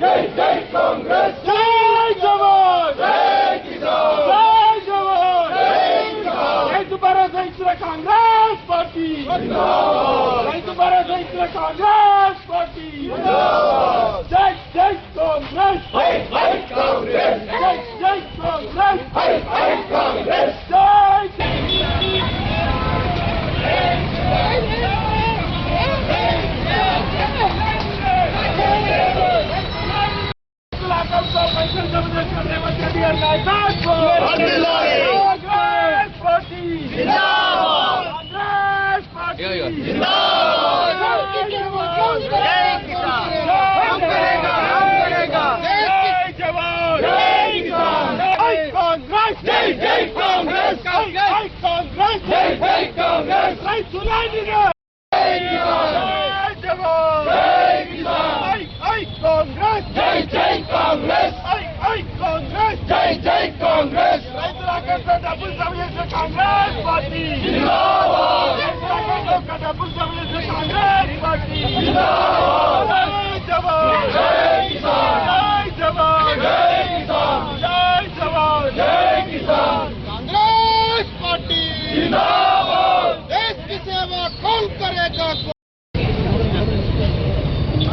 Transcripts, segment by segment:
जय जय कांग्रेस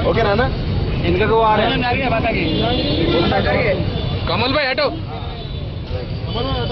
ఓకే నాన్న. ఎందుకు కమల్ భాయ్ అటో కమల్ భాయ్ అటో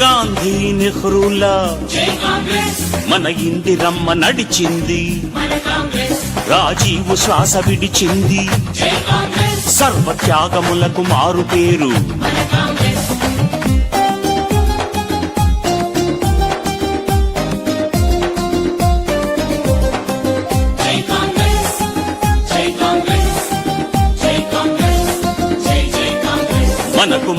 గాంధీ నెహ్రూలా. మన ఇందిరమ్మ నడిచింది. రాజీవు శ్వాస విడిచింది. సర్వత్యాగములకు మారు పేరు.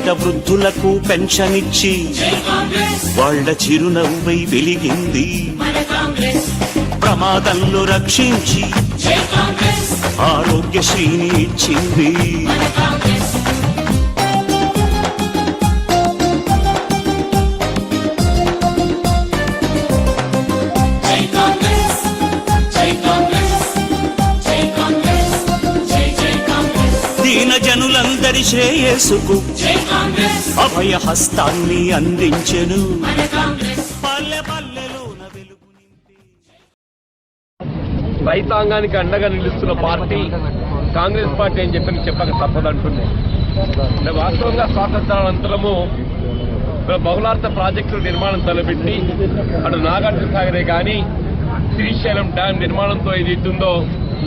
పేద వృద్ధులకు పెన్షన్ ఇచ్చి వాళ్ళ చిరునవ్వై వెలిగింది. ప్రమాదంలో రక్షించి ఆరోగ్యశ్రీని ఇచ్చింది. జనులందరి శ్రేయస్సుకు అభయ హస్తాన్ని అందించెను. పల్లె పల్లెలోన వెలుగు రైతాంగానికి అండగా నిలుస్తున్న పార్టీ కాంగ్రెస్ పార్టీ అని చెప్పి చెప్పక తప్పదంటుంది. అంటే వాస్తవంగా స్వాతంత్రానంతరము బహుళార్థ ప్రాజెక్టుల నిర్మాణం తలపెట్టి అటు నాగార్జున సాగరే కానీ శ్రీశైలం డ్యాం నిర్మాణంతో ఏదైతుందో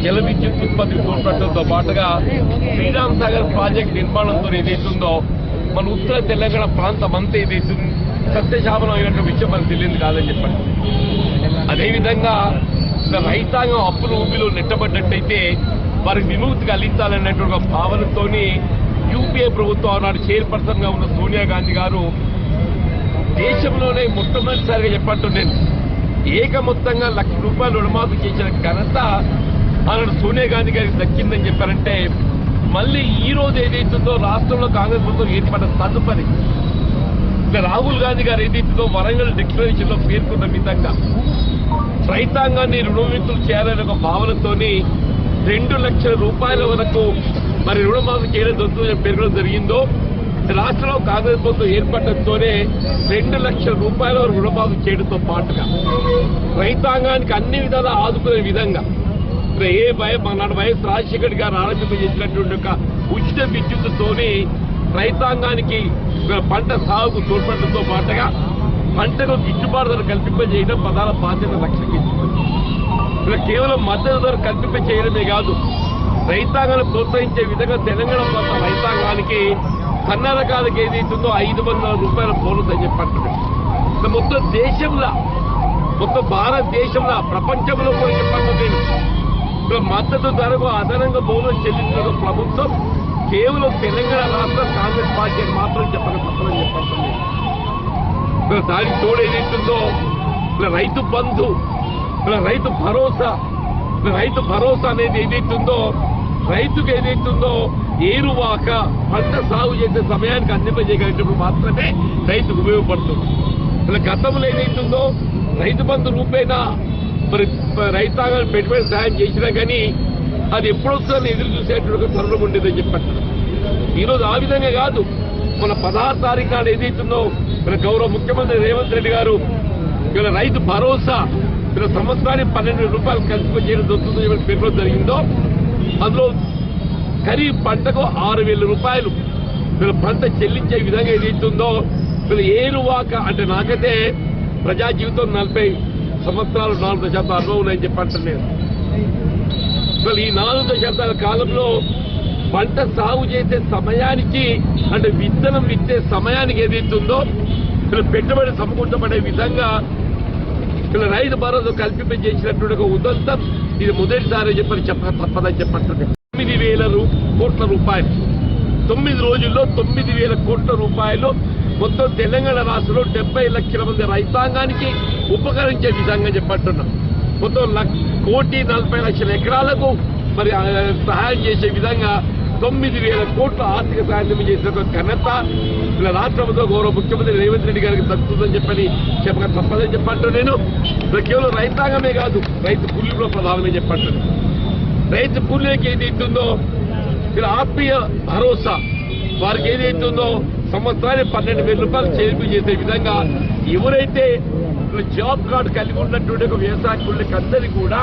జల విద్యుత్ ఉత్పత్తి తోడ్పడటంతో పాటుగా శ్రీరామ్ సాగర్ ప్రాజెక్ట్ నిర్మాణంతో ఏదైతుందో మన ఉత్తర తెలంగాణ ప్రాంతం అంతా ఏదైతుంది సత్యశాపనం అయినట్టు విషయం మనకు తెలియదు కాదని చెప్పండి. అదేవిధంగా రైతాంగం అప్పులు ఊపిలో నెట్టబడ్డట్టయితే వారికి విముక్తి కలిగించాలనేటువంటి ఒక భావనతోని యూపీఏ ప్రభుత్వం ఆనాడు చైర్పర్సన్గా ఉన్న సోనియా గాంధీ గారు దేశంలోనే మొట్టమొదటిసారిగా చెప్పట్టు నేను ఏక మొత్తంగా లక్ష రూపాయలు రుణమాఫీ చేసిన ఘనత ఆనాడు సోనియా గాంధీ గారికి దక్కిందని చెప్పారంటే మళ్ళీ ఈ రోజు ఏదైతుందో రాష్ట్రంలో కాంగ్రెస్ ప్రభుత్వం ఏర్పడ్డ తదుపరి. ఇక రాహుల్ గాంధీ గారు ఏదైతుందో వరంగల్ డిక్లరేషన్లో పేర్కొన్న విధంగా రైతాంగాన్ని రుణవిముక్తులు చేయాలనే ఒక భావనతోని రెండు లక్షల రూపాయల వరకు మరి రుణమాఫీ చేయడం జరుగుతుందని పేర్కొనడం జరిగిందో రాష్ట్రంలో కాంగ్రెస్ ప్రభుత్వం ఏర్పడటంతోనే రెండు లక్షల రూపాయల వరకు రుణమాఫీ చేయడంతో పాటుగా రైతాంగానికి అన్ని విధాలా ఆదుకునే విధంగా ఏ భయం నాడు వైఎస్ రాజశేఖర్ గారు ఆరంభించినటువంటి ఒక ఉచిత విద్యుత్తుతోని రైతాంగానికి పంట సాగుకు తోడ్పడటంతో పాటుగా పంటకు గిట్టుబాటు ధర కల్పింపజేయడం ప్రధాన బాధ్యత లక్ష్యంగా ఇక్కడ కేవలం మద్దతు ధర కల్పింప చేయడమే కాదు రైతాంగాన్ని ప్రోత్సహించే విధంగా తెలంగాణ ప్రాంత రైతాంగానికి సన్న రకాలకి ఏదైతుందో ఐదు వందల రూపాయల బోనస్ అని చెప్పంటున్నాడు మొత్తం దేశంలో మొత్తం భారతదేశంలో ప్రపంచంలో కూడా చెప్పండి. మద్దతు ధరకు అదనంగా బోనస్ చెల్లించిన ప్రభుత్వం కేవలం తెలంగాణ రాష్ట్ర కాంగ్రెస్ పార్టీ అని మాత్రం చెప్పక తప్పని చెప్పండి ఇక్కడ దానికి తోడు ఏదైతుందో ఇక్కడ రైతు బంధు ఇక్కడ రైతు భరోసా రైతు భరోసా అనేది ఏదైతుందో రైతుకు ఏదైతుందో ఏరువాక పంట సాగు చేసే సమయానికి అందింపజేయగలిగినప్పుడు మాత్రమే రైతుకు ఉపయోగపడుతుంది. ఇలా గతంలో ఏదైతుందో రైతు బంధు రూపేణా మరి రైతాంగాలు పెట్టుబడి సాయం చేసినా కానీ అది ఎప్పుడొస్తుందని ఎదురు చూసేటువంటి తరుణం ఉండేదని చెప్పారు ఈరోజు ఆ విధంగా కాదు. మన పదహారు తారీఖు నాడు ఏదైతుందో మన గౌరవ ముఖ్యమంత్రి రేవంత్ రెడ్డి గారు ఇలా రైతు భరోసా ఇలా సంవత్సరానికి పన్నెండు రూపాయలు కలిసి చేయడం జరుగుతుందని పేర్కొనడం జరిగిందో అందులో ఖరీఫ్ పంటకు ఆరు వేల రూపాయలు వీళ్ళ పంట చెల్లించే విధంగా ఏదైతుందో వీళ్ళ ఏరువాక అంటే నాకైతే ప్రజా జీవితం నలభై సంవత్సరాలు నాలుగు దశాబ్దాలు అనుభవం ఉన్నాయని చెప్పి నేను. అసలు ఈ నాలుగు దశాబ్దాల కాలంలో పంట సాగు చేసే సమయానికి అంటే విత్తనం విత్తే సమయానికి ఏదైతుందో ఇలా పెట్టుబడి సమకూర్చబడే విధంగా ఇలా రైతు భరోసా కల్పింప చేసినటువంటి ఒక ఉదంతం ఇది మొదటిసారి చెప్పని చెప్పక తప్పదని చెప్పంటుంది. తొమ్మిది వేల కోట్ల రూపాయలు. తొమ్మిది రోజుల్లో తొమ్మిది వేల కోట్ల రూపాయలు మొత్తం తెలంగాణ రాష్ట్రంలో డెబ్బై లక్షల మంది రైతాంగానికి ఉపకరించే విధంగా చెప్పంటున్నాం. మొత్తం లక్- కోటి నలభై లక్షల ఎకరాలకు మరి సహాయం చేసే విధంగా తొమ్మిది వేల కోట్ల ఆర్థిక సహాయం చేసిన ఘనత ఇలా రాష్ట్రంతో గౌరవ ముఖ్యమంత్రి రేవంత్ రెడ్డి గారికి దక్కుతుందని చెప్పని చెప్పక తప్పదని చెప్పంటూ నేను. కేవలం రైతాంగమే కాదు రైతు కూలీలో ప్రధానమే చెప్పంటాను రైతు కూలీకి ఏదైతుందో ఇలా ఆత్మీయ భరోసా వారికి ఏదైతుందో సంవత్సరానికి పన్నెండు వేల రూపాయలు చెల్లింపు చేసే విధంగా ఎవరైతే జాబ్ కార్డు కలిగి ఉన్నటువంటి ఒక వ్యవసాయకులకి అందరికీ కూడా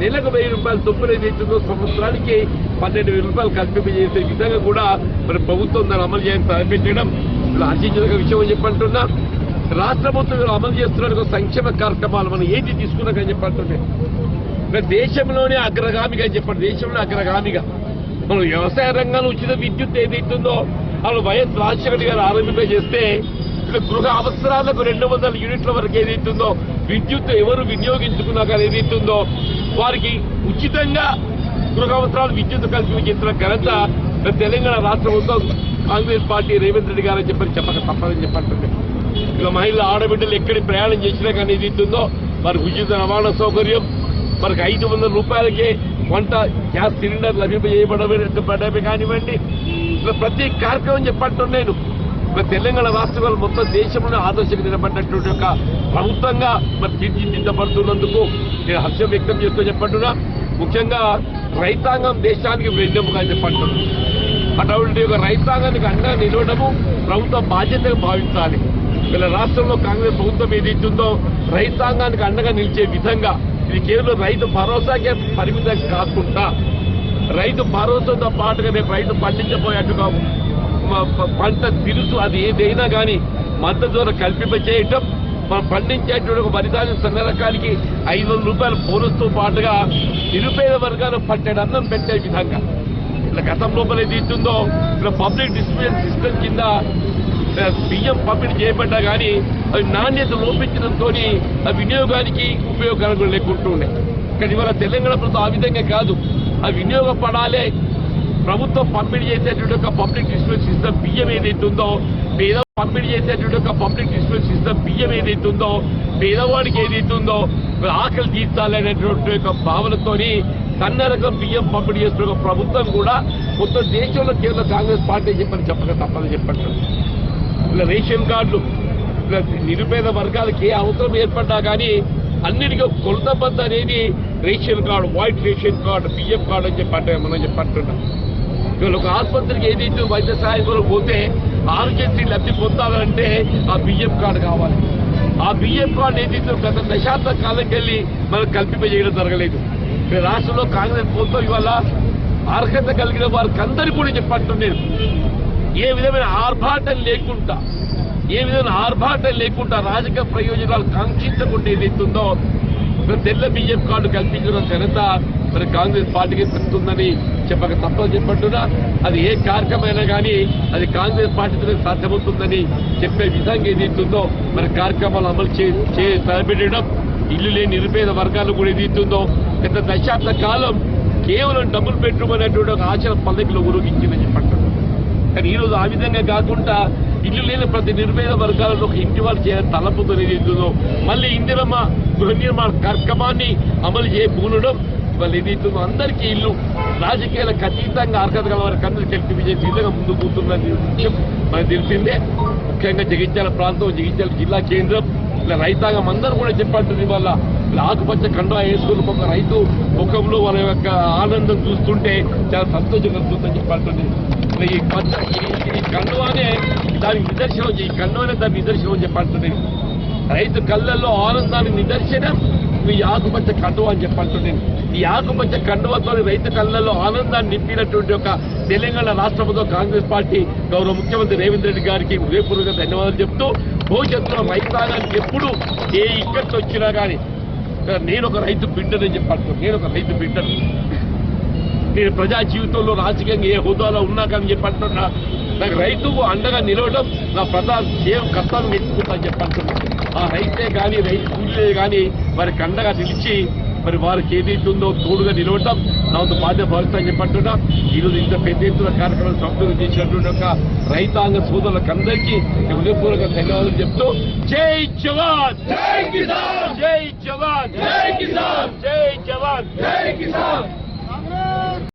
నెలకు వెయ్యి రూపాయలు చొప్పున ఏదైతుందో సంవత్సరానికి పన్నెండు వేల రూపాయలు కల్పింపజేసే విధంగా కూడా మరి ప్రభుత్వం దాన్ని అమలు చేయడం ప్రారంభించడం ఇలా ఆశించిన విషయం చెప్పంటున్నా. రాష్ట్ర ప్రభుత్వం అమలు చేస్తున్న సంక్షేమ కార్యక్రమాలు మనం ఏది తీసుకున్నాకని చెప్పంటున్నాయి దేశంలోనే అగ్రగామిగా చెప్పండి దేశంలో అగ్రగామిగా. మనం వ్యవసాయ రంగంలో ఉచిత విద్యుత్ ఏదైతుందో వాళ్ళు వైఎస్ రాజశేఖర్ గారు ఆరంభింప చేస్తే ఇక్కడ గృహ అవసరాలకు రెండు వందల యూనిట్ల వరకు ఏదైతుందో విద్యుత్ ఎవరు వినియోగించుకున్నాక ఏదైతుందో వారికి ఉచితంగా గృహ అవసరాలు విద్యుత్ కల్పించిన ఘనత తెలంగాణ రాష్ట్ర ప్రభుత్వం కాంగ్రెస్ పార్టీ రేవంత్ రెడ్డి గారు చెప్పని చెప్పక తప్పదని చెప్పంటుంది. ఇలా మహిళల ఆడబిడ్డలు ఎక్కడి ప్రయాణం చేసినా కానీ ఏదైతుందో ఇస్తుందో వారికి ఉచిత రవాణా సౌకర్యం మనకు ఐదు వందల రూపాయలకే వంట గ్యాస్ సిలిండర్ లభింపజేయబడమే కానివ్వండి. ఇలా ప్రతి కార్యక్రమం చెప్పంటున్నాను నేను. మరి తెలంగాణ రాష్ట్రాలు మొత్తం దేశంలో ఆదర్శంగా నిలబడినటువంటి ఒక ప్రభుత్వంగా మరి తీర్చిదిద్దబడుతున్నందుకు నేను హర్షం వ్యక్తం చేస్తూ చెప్పంటున్నా. ముఖ్యంగా రైతాంగం దేశానికి వెన్నెముగా చెప్పంటున్నాను అటువంటి ఒక రైతాంగానికి అండగా నిలవడము ప్రభుత్వం బాధ్యతగా భావించాలి. వీళ్ళ రాష్ట్రంలో కాంగ్రెస్ ప్రభుత్వం ఏదైతుందో రైతాంగానికి అండగా నిలిచే విధంగా ఇది కేవలం రైతు భరోసాకే పరిమితం కాకుండా రైతు భరోసాతో పాటుగా రేపు రైతు పండించబోయేట్టుగా మ- పంట తిరుసు అది ఏదైనా కానీ మద్దతు ధర కల్పింప చేయటం మనం పండించేటువంటి ఒక వరిధాన్యం సన్న రకానికి ఐదు వందల రూపాయలు బోనస్తో పాటుగా నిరుపేద వర్గాలు పట్టెడు అన్నం పెట్టే విధంగా. ఇలా గతం లోపల ఏది ఇస్తుందో ఇలా పబ్లిక్ డిస్ట్రిబ్యూషన్ సిస్టమ్ కింద బియ్యం పంపిణీ చేయబడ్డా కానీ అవి నాణ్యత లోపించడంతో ఆ వినియోగానికి ఉపయోగకరంగా లేకుంటూ ఉన్నాయి కానీ ఇవాళ తెలంగాణ ప్రభుత్వం ఆ విధంగా కాదు. అవి వినియోగపడాలి. ప్రభుత్వం పంపిణీ చేసేటువంటి ఒక పబ్లిక్ డిస్ట్రిబ్యూషన్ సిస్టమ్ బియ్యం ఏదైతే ఉందో పేద పంపిణీ చేసేటువంటి ఒక పబ్లిక్ డిస్ట్రిబ్యూషన్ సిస్టమ్ బియ్యం ఏదైతే ఉందో పేదవాడికి ఏదైతే ఉందో ఆకలి తీర్చాలనేటువంటి యొక్క భావనతోని కన్నరకం బియ్యం పంపిణీ చేస్తున్న ప్రభుత్వం కూడా మొత్తం దేశంలో కేవలం కాంగ్రెస్ పార్టీ చెప్పని చెప్పక తప్పని చెప్పట్లేదు ఇలా రేషన్ కార్డులు ఇలా నిరుపేద వర్గాలకి ఏ అవసరం ఏర్పడ్డా కానీ అన్నిటికీ ఒక కొలత అనేది ration card white ration card బియ్యం కార్డు అని చెప్పంటే మనం చెప్పంటున్నాం ఇవాళ ఒక ఆసుపత్రికి ఏదైతే వైద్య సహాయం కొరకు పోతే ఆరోగ్యశ్రీ లబ్ధి పొందాలంటే ఆ బియ్యం కార్డు కావాలి. ఆ బియ్యం కార్డు ఏదైతే గత దశాబ్ద కాలంకెళ్ళి మనం కల్పింపజేయడం జరగలేదు. ఈ రాష్ట్రంలో కాంగ్రెస్ ప్రభుత్వం ఇవాళ అర్హత కలిగిన వారికి అందరికీ కూడా చెప్పంటున్నాను ఏ విధమైన ఆర్భాటం లేకుండా ఏ విధమైన ఆర్భాటం లేకుండా రాజకీయ ప్రయోజనాలు కాంక్షించకుండా ఏదైతుందో తెల్ల బియ్యం కార్డు కల్పించిన ఘనత మరి కాంగ్రెస్ పార్టీకి పెడుతుందని చెప్పక తప్పని చెప్పంటున్నా. అది ఏ కార్యక్రమైనా కానీ అది కాంగ్రెస్ పార్టీతో సాధ్యమవుతుందని చెప్పే విధంగా ఏదైతుందో మరి కార్యక్రమాలు అమలు చే తలపెట్టడం ఇల్లు లేని నిరుపేద వర్గాలు కూడా ఏదైతుందో గత దశాబ్ద కాలం కేవలం డబుల్ బెడ్రూమ్ అనేటువంటి ఒక ఆచరణ పల్లకిలో ఉరుగించిందని చెప్పంటున్నాను కానీ ఈరోజు ఆ విధంగా కాకుండా ఇల్లు లేని ప్రతి నిర్వేద వర్గాలలో ఒక ఇంటి వాళ్ళు చేయాలని తలపుతో ఏదైతుందో మళ్ళీ ఇందిరమ్మ గృహ నిర్మాణ కార్యక్రమాన్ని అమలు చేయబూనడం వాళ్ళు ఏదైతుందో అందరికీ ఇల్లు. రాజకీయాలకు అతీతంగా అర్హత గల వారికి అందరికీ కలిపి చేసే ముందు ముందుకు మనకు తెలిసిందే ముఖ్యంగా జగిత్యాల ప్రాంతం జగిత్యాల జిల్లా కేంద్రం. ఇట్లా రైతాంగం అందరూ కూడా చెప్పంటుంది వల్ల. ఇట్లా ఆకుపచ్చ కండా వేసుకుని ఒక రైతు ముఖంలో వాళ్ళ యొక్క ఆనందం చూస్తుంటే చాలా సంతోషం కలుగుతుందని చెప్పంటుంది ఈ పచ్చ ఈ- కండువానే దానికి నిదర్శనం ఈ కండువానే దాని నిదర్శనం చెప్పంటుంది రైతు కళ్ళల్లో ఆనందానికి నిదర్శనం ఈ ఆకుపచ్చ కండువ అని చెప్పంటుంది ఈ ఆకుపచ్చ కండువతో రైతు కళ్ళల్లో ఆనందాన్ని నింపినటువంటి ఒక తెలంగాణ రాష్ట్ర కాంగ్రెస్ పార్టీ గౌరవ ముఖ్యమంత్రి రేవంత్ రెడ్డి గారికి హృదయపూర్వక ధన్యవాదాలు చెప్తూ భవిష్యత్తులో మైదానానికి ఎప్పుడు ఏ ఇక్కడికి వచ్చినా కానీ నేను ఒక రైతు బిడ్డనని చెప్పాను నేను ఒక రైతు బిడ్డను. నేను ప్రజా జీవితంలో రాజకీయంగా ఏ హోదాలో ఉన్నా కానీ చెప్పంటున్నా నాకు రైతుకు అండగా నిలవడం నా ప్రధాన సేవ కర్తవ్యం ఎత్తుకుంటాను చెప్పంటున్నా. ఆ రైతే కానీ రైతు కూలీలే కానీ వారికి అండగా నిలిచి మరి వారికి ఏదైతే ఉందో తోడుగా నిలవటం నా వంతు బాధ్యత భావిస్తానని చెప్పంటున్నా. ఈరోజు ఇంత పెద్ద ఎత్తున కార్యక్రమం సంపూర్ణ చేసినటువంటి ఒక రైతాంగ సోదరులకు అందరికీ నేను హృదయపూర్వక ధన్యవాదాలు చెప్తూ జై జవాన్! జై కిసాన్! జై జవాన్! జై కిసాన్! జై జవాన్! జై కిసాన్!